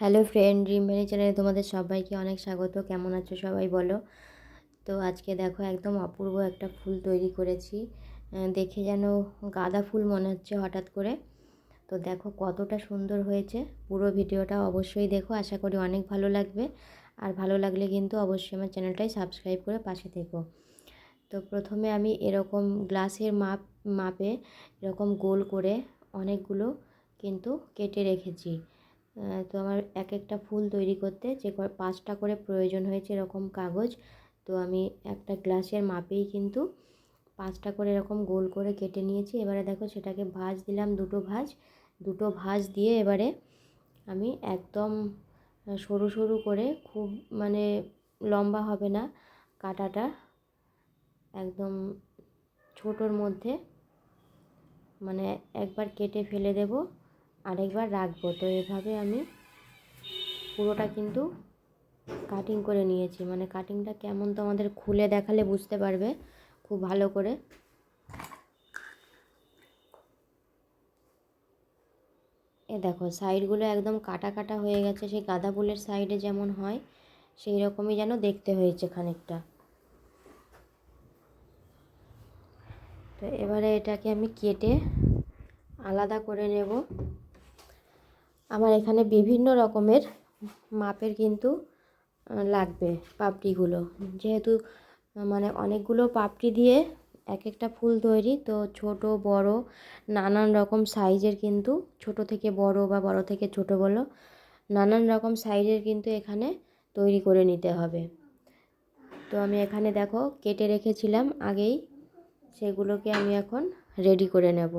Hello friend dream valley চ্যানেলে তোমাদের সবাইকে অনেক স্বাগত। কেমন আছো সবাই বলো? তো আজকে দেখো একদম অপূর্ব একটা ফুল তৈরি করেছি। দেখে যেন গাঁদা ফুল মনে হচ্ছে হঠাৎ করে। তো দেখো কতটা সুন্দর হয়েছে। পুরো ভিডিওটা অবশ্যই দেখো, আশা করি অনেক ভালো লাগবে। আর ভালো লাগলে কিন্তু অবশ্যই আমার চ্যানেলটাই সাবস্ক্রাইব করে পাশে থেকো। তো প্রথমে আমি এরকম গ্লাসের মাপ, মাপে এরকম গোল করে অনেকগুলো কিন্তু কেটে রেখেছি। তো আমার এক একটা ফুল তৈরি করতে যে পাঁচটা করে প্রয়োজন হয়েছে এরকম কাগজ। তো আমি একটা গ্লাসের মাপেই কিন্তু পাঁচটা করে এরকম গোল করে কেটে নিয়েছি। এবারে দেখো সেটাকে ভাজ দিলাম দুটো ভাজ। দুটো ভাজ দিয়ে এবারে আমি একদম সরু সরু করে খুব মানে লম্বা হবে না কাটাটা, একদম ছোটোর মধ্যে মানে একবার কেটে ফেলে দেব। আরেকবার রাখব। তো এভাবে আমি পুরোটা কিন্তু কাটিং করে নিয়েছি। মানে কাটিংটা কেমন তোমাদের খুলে দেখালে বুঝতে পারবে। খুব ভালো করে। এ দেখো সাইডগুলো একদম কাটা কাটা হয়ে গেছে। সেই গাঁদা ফুলের সাইডে যেমন হয়, সেই রকমই যেন দেখতে হয়েছে খানিকটা। তো এবারে এটাকে আমি কেটে আলাদা করে নেব। আমার এখানে বিভিন্ন রকমের মাপের কিন্তু লাগবে পাপড়িগুলো। যেহেতু মানে অনেকগুলো পাপড়ি দিয়ে এক একটা ফুল তৈরি, তো ছোট, বড়, নানান রকম সাইজের কিন্তু, ছোট থেকে বড় বা বড় থেকে ছোট বলো, নানান রকম সাইজের কিন্তু এখানে তৈরি করে নিতে হবে। তো আমি এখানে দেখো, কেটে রেখেছিলাম আগেই, সেগুলোকে আমি এখন রেডি করে নেব।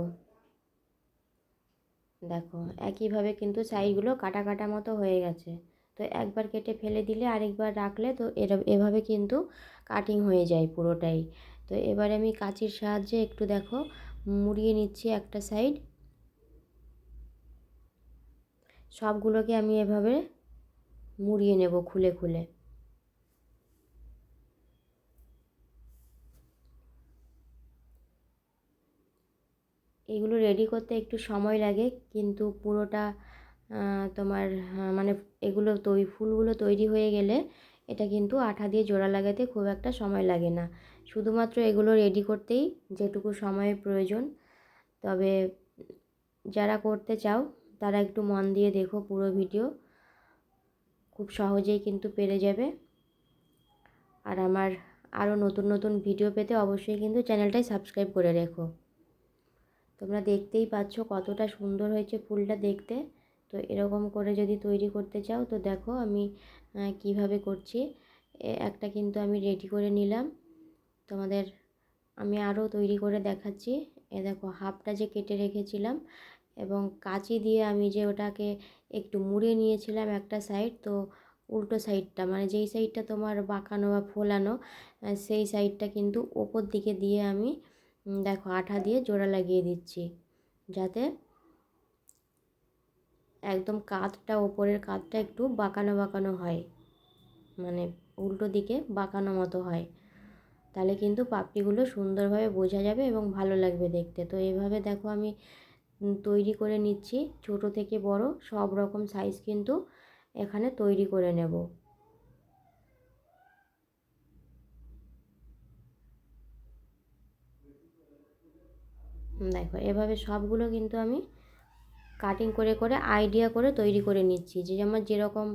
দেখো, একইভাবে কিন্তু সাইজগুলো কাটা কাটা মতো হয়ে গেছে। তো একবার কেটে ফেলে দিলে আরেকবার রাখলে তো এরা, এভাবে কিন্তু কাটিং হয়ে যায় পুরোটাই। তো এবারে আমি কাঁচির সাহায্যে একটু দেখো, মুড়িয়ে নিচ্ছি একটা সাইড সবগুলোকে আমি এভাবে মুড়িয়ে নেব খুলে খুলে। এগুলো রেডি করতে একটু সময় লাগে, কিন্তু পুরোটা তোমার মানে এগুলো তৈরি ফুলগুলো তৈরি হয়ে গেলে এটা কিন্তু আঠা দিয়ে জোড়া লাগাতে খুব একটা সময় লাগে না। শুধুমাত্র এগুলো রেডি করতেই যেটুকু সময়ের প্রয়োজন। তবে যারা করতে চাও, তারা একটু মন দিয়ে দেখো পুরো ভিডিও খুব সহজেই কিন্তু পেরে যাবে। আর আমার আরও নতুন নতুন ভিডিও পেতে অবশ্যই কিন্তু চ্যানেলটাই সাবস্ক্রাইব করে রেখো। তোমরা দেখতেই পাচ্ছ কতটা সুন্দর হয়েছে ফুলটা দেখতে। তো এরকম করে যদি তৈরি করতে চাও, তো দেখো আমি কীভাবে করছি। একটা কিন্তু আমি রেডি করে নিলাম। তোমাদের আমি আরও তৈরি করে দেখাচ্ছি। এ দেখো হাফটা যে কেটে রেখেছিলাম এবং কাঁচি দিয়ে আমি যে ওটাকে একটু মুড়ে নিয়েছিলাম একটা সাইড তো উল্টো সাইডটা মানে যেই সাইডটা তোমার বাঁকানো বা ফোলানো সেই সাইডটা কিন্তু ওপর দিকে দিয়ে আমি দেখো আঠা দিয়ে জোড়া লাগিয়ে দিচ্ছি। যাতে একদম কাঁধটা, ওপরের কাঁধটা একটু বাঁকানো বাঁকানো হয়। মানে উল্টো দিকে বাঁকানো মতো হয়। তাহলে কিন্তু পাপড়িগুলো সুন্দরভাবে বোঝা যাবে এবং ভালো লাগবে দেখতে। তো এইভাবে দেখো আমি তৈরি করে নিচ্ছি। ছোট থেকে বড় সব রকম সাইজ কিন্তু এখানে তৈরি করে নেব। দেখো, এভাবে সবগুলো কিন্তু আমি কাটিং করে করে আইডিয়া করে তৈরি করে নিচ্ছি। যে আমার যেরকম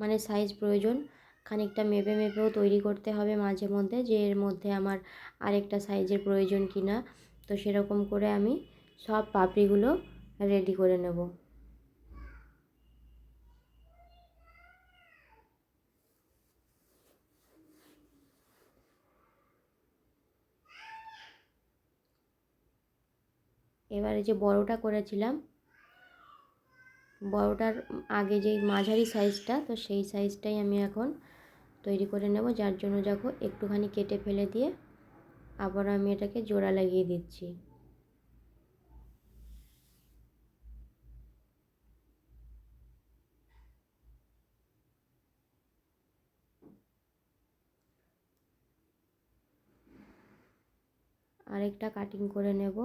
মানে সাইজ প্রয়োজন, খানিকটা মেপে, মেপেও তৈরি করতে হবে মাঝে মধ্যে যে এর মধ্যে আমার আরেকটা সাইজের প্রয়োজন কি না তো সেরকম করে আমি সব পাপড়িগুলো রেডি করে নেব। এবারে যে বড়টা করেছিলাম, বড়টার আগে যেই মাঝারি সাইজটা, তো সেই সাইজটাই আমি এখন তৈরি করে নেব। যার জন্য দেখো একটুখানি কেটে ফেলে দিয়ে আবার আমি এটাকে জোড়া লাগিয়ে দিচ্ছি। আরেকটা কাটিং করে নেব।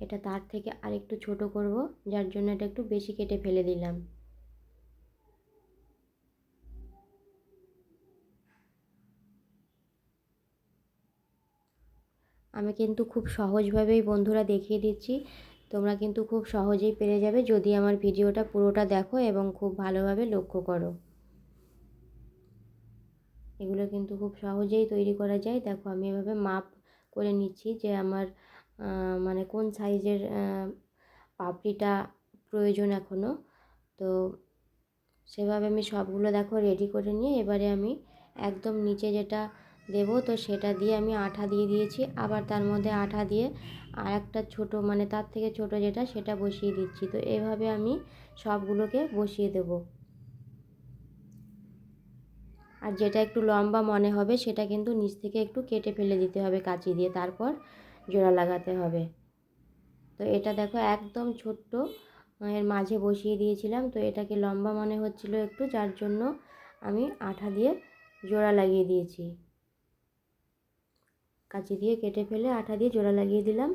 এটা তার থেকে আরেকটু ছোট করব, যার জন্য এটা একটু বেশি কেটে ফেলে দিলাম। আমি কিন্তু খুব সহজভাবেই বন্ধুরা দেখিয়ে দিচ্ছি, তোমরা কিন্তু খুব সহজেই পেরে যাবে যদি আমার ভিডিওটা পুরোটা দেখো এবং খুব ভালোভাবে লক্ষ্য করো। এগুলো কিন্তু খুব সহজেই তৈরি করা যায়। দেখো আমি এভাবে মাপ করে নিচ্ছি যে আমার মানে কোন সাইজের পাপড়িটা প্রয়োজন এখনও তো সেভাবে আমি সবগুলো দেখো রেডি করে নিয়ে এবারে আমি একদম নিচে যেটা দেবো তো সেটা দিয়ে আমি আঠা দিয়ে দিয়েছি। আবার তার মধ্যে আঠা দিয়ে আর একটা ছোটো মানে তার থেকে ছোট যেটা সেটা বসিয়ে দিচ্ছি। তো এভাবে আমি সবগুলোকে বসিয়ে দেব। আর যেটা একটু লম্বা মনে হবে সেটা কিন্তু নিচ থেকে একটু কেটে ফেলে দিতে হবে কাঁচি দিয়ে। তারপর জোড়া লাগাতে হবে। তো এটা দেখো একদম ছোট্ট, এর মাঝে বসিয়ে দিয়েছিলাম। তো এটাকে লম্বা মনে হচ্ছিল একটু, যার জন্য আমি আঠা দিয়ে জোড়া লাগিয়ে দিয়েছি। কাঁচি দিয়ে কেটে ফেলে আঠা দিয়ে জোড়া লাগিয়ে দিলাম।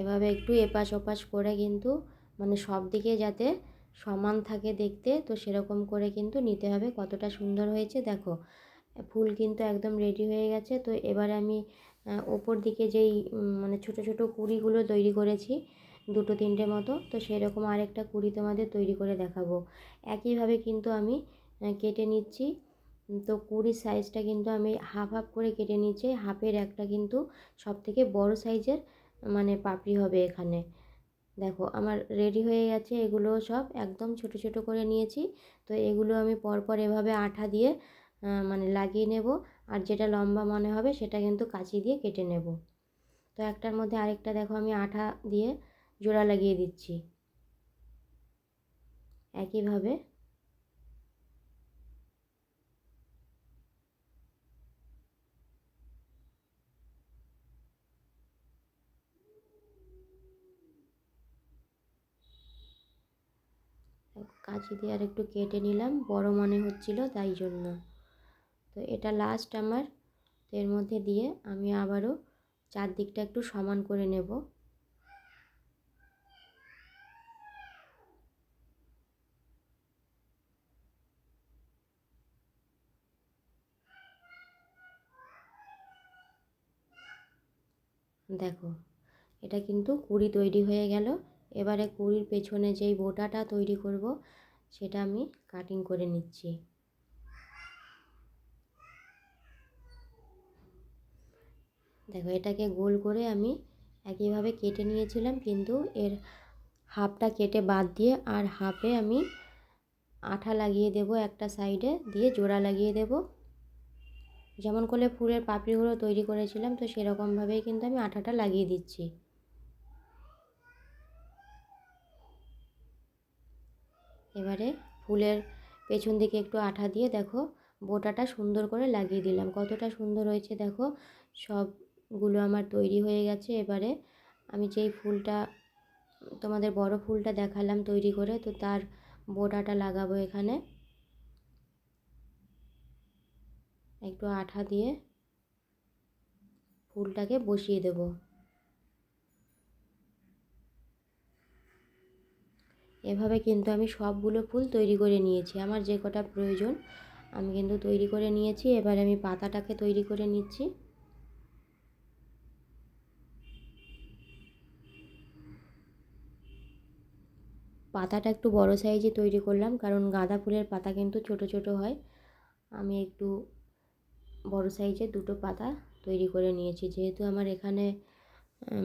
এভাবে একটু এপাশ ওপাশ করে কিন্তু মানে সব দিকে যাতে সমান থাকে দেখতে, তো সেরকম করে কিন্তু নিতে হবে। কতটা সুন্দর হয়েছে দেখো। ফুল কিন্তু একদম রেডি হয়ে গেছে। তো এবারে আমি ওপর দিকে যেই মানে ছোট ছোট কুড়িগুলো তৈরি করেছি, দুটো তিনটে মতো, তো সেরকম আরেকটা কুড়ি তোমাদের তৈরি করে দেখাবো। একইভাবে কিন্তু আমি কেটে নিচ্ছি। তো কুড়ির সাইজটা কিন্তু আমি হাফ হাফ করে কেটে নিচ্ছি হাফের একটা কিন্তু সব থেকে বড় সাইজের মানে পাপড়ি হবে এখানে। দেখো, আমার রেডি হয়ে গেছে এগুলো সব। একদম ছোট ছোট করে নিয়েছি। তো এগুলো আমি পরপর এভাবে আঠা দিয়ে মানে লাগিয়ে নেব। আর যেটা লম্বা মনে হবে সেটা কিন্তু কাঁচি দিয়ে কেটে নেব। তো একটার মধ্যে আরেকটা দেখো আমি আঠা দিয়ে জোড়া লাগিয়ে দিচ্ছি। একইভাবে কাঁচি দিয়ে আর একটু কেটে নিলাম, বড় মনে হচ্ছিল তাই জন্য। তো এটা লাস্ট আমার। এর মধ্যে দিয়ে আমি আবারও চারদিকটা একটু সমান করে নেব। দেখো, এটা কিন্তু কুড়ি তৈরি হয়ে গেল। এবারে কুড়ির পেছনে যেই বোটাটা তৈরি করব, সেটা আমি কাটিং করে নিচ্ছি। দেখো, এটাকে গোল করে আমি একইভাবে কেটে নিয়েছিলাম, কিন্তু এর হাফটা কেটে বাদ দিয়ে আর হাফে আমি আঠা লাগিয়ে দেব একটা সাইডে, দিয়ে জোড়া লাগিয়ে দেব। যেমন করে ফুলের পাপড়িগুলো তৈরি করেছিলাম, তো সেরকমভাবেই কিন্তু আমি আঠাটা লাগিয়ে দিচ্ছি। এবারে ফুলের পেছন দিকে একটু আঠা দিয়ে দেখো, বোটাটা সুন্দর করে লাগিয়ে দিলাম। কতটা সুন্দর হয়েছে দেখো, সবগুলো আমার তৈরি হয়ে গেছে। এবারে আমি যেই ফুলটা, তোমাদের বড় ফুলটা দেখালাম তৈরি করে, তো তার বোটাটা লাগাবো এখানে। একটু আঠা দিয়ে ফুলটাকে বসিয়ে দেবো। এভাবে কিন্তু আমি সবগুলো ফুল তৈরি করে নিয়েছি। আমার যে কটা প্রয়োজন, আমি কিন্তু তৈরি করে নিয়েছি। এবার আমি পাতাটাকে তৈরি করে নিচ্ছি। পাতাটা একটু বড় সাইজে তৈরি করলাম, কারণ গাঁদা ফুলের পাতা কিন্তু ছোট ছোট হয়। আমি একটু বড় সাইজের দুটো পাতা তৈরি করে নিয়েছি। যেহেতু আমার এখানে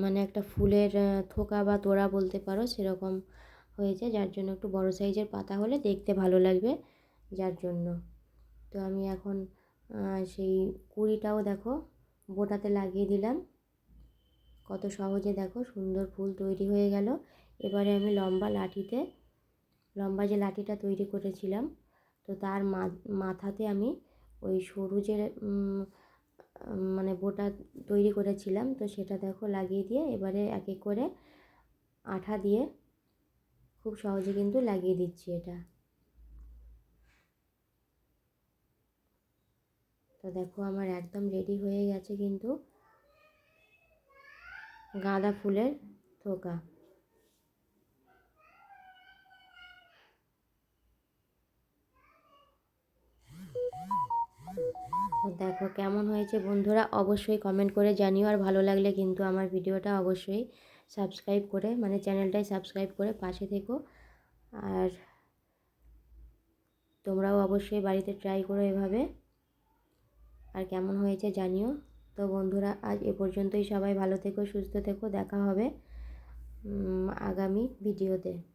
মানে একটা ফুলের থোকা বা তোড়া বলতে পারো, সেরকম হয়েছে যার জন্য একটু বড় সাইজের পাতা হলে দেখতে ভালো লাগবে, যার জন্য। তো আমি এখন সেই কুড়িটাও দেখো বোটাতে লাগিয়ে দিলাম। কত সহজে দেখো, সুন্দর ফুল তৈরি হয়ে গেল। এবারে আমি লম্বা লাঠিতে, লম্বা যে লাঠিটা তৈরি করেছিলাম, তো তার মাথাতে আমি ওই সরু যে মানে বোটা তৈরি করেছিলাম, তো সেটা দেখো লাগিয়ে দিয়ে এবারে এক এক করে আঠা দিয়ে খুব সহজে কিন্তু লাগিয়ে দিচ্ছি এটা। তো দেখো আমার একদম রেডি হয়ে গেছে কিন্তু গাঁদা ফুলের থোকা। দেখো কেমন হয়েছে বন্ধুরা, অবশ্যই কমেন্ট করে জানিও। আর ভালো লাগলে কিন্তু আমার ভিডিওটা অবশ্যই সাবস্ক্রাইব করে মানে চ্যানেলটাই সাবস্ক্রাইব করে পাশে থেকো। আর তোমরাও অবশ্যই বাড়িতে ট্রাই করো এভাবে। আর কেমন হয়েছে জানিও। তো বন্ধুরা, আজ এ পর্যন্তই। সবাই ভালো থেকো, সুস্থ থেকো। দেখা হবে আগামী ভিডিওতে।